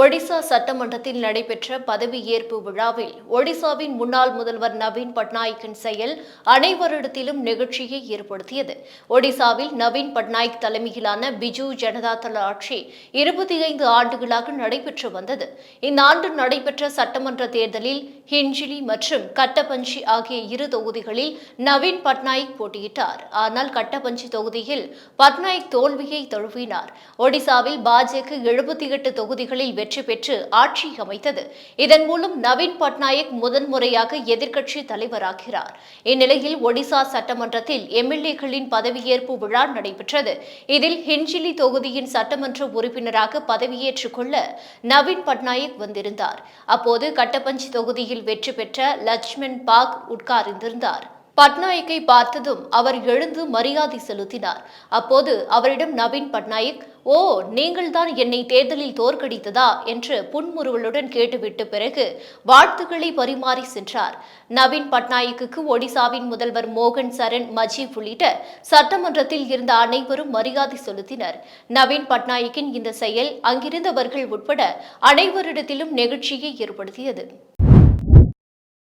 ஒடிசா சட்டமன்றத்தில் நடைபெற்ற பதவியேற்பு விழாவில் ஒடிசாவின் முன்னாள் முதல்வர் நவீன் பட்நாயக்கின் செயல் அனைவரிடத்திலும் நிகழ்ச்சியை ஏற்படுத்தியது. ஒடிசாவில் நவீன் பட்நாயக் தலைமையிலான பிஜு ஜனதாதள ஆட்சி இருபத்தி ஐந்து ஆண்டுகளாக நடைபெற்று வந்தது. இந்த ஆண்டு நடைபெற்ற சட்டமன்ற தேர்தலில் ஹிஞ்சிலி மற்றும் கட்டபஞ்சி ஆகிய இரு தொகுதிகளில் நவீன் பட்நாயக் போட்டியிட்டார். ஆனால் கட்டபஞ்சி தொகுதியில் பட்நாயக் தோல்வியை தழுவினார். ஒடிசாவில் பாஜக எழுபத்தி எட்டு தொகுதிகளில் வெற்றி பெற்று ஆட்சி அமைத்தது. இதன் மூலம் நவீன் பட்நாயக் முதன்முறையாக எதிர்க்கட்சி தலைவராகிறார். இந்நிலையில் ஒடிசா சட்டமன்றத்தில் எம்எல்ஏக்களின் பதவியேற்பு விழா நடைபெற்றது. இதில் ஹிஞ்சிலி தொகுதியின் சட்டமன்ற உறுப்பினராக பதவியேற்றுக் கொள்ள நவீன் பட்நாயக் வந்திருந்தார். அப்போது கட்டப்பஞ்சி தொகுதியில் வெற்றி பெற்ற லட்சுமண் பாக் உட்கார்ந்திருந்தார். பட்நாயக்கை பார்த்ததும் அவர் எழுந்து மரியாதை செலுத்தினார். அப்போது அவரிடம் நவீன் பட்நாயக் ஓ நீங்கள்தான் என்னை தேர்தலில் தோற்கடித்ததா? என்று புன்முறுவலுடன் கேட்டுவிட்டு பிறகு வாழ்த்துக்களை பரிமாறி சென்றார். நவீன் பட்நாயக்குக்கு ஒடிசாவின் முதல்வர் மோகன் சரண் மஜீப் உள்ளிட்ட சட்டமன்றத்தில் இருந்த அனைவரும் மரியாதை செலுத்தினர். நவீன் பட்நாயக்கின் இந்த செயல் அங்கிருந்தவர்கள் உட்பட அனைவரிடத்திலும் நெகிழ்ச்சியை ஏற்படுத்தியது.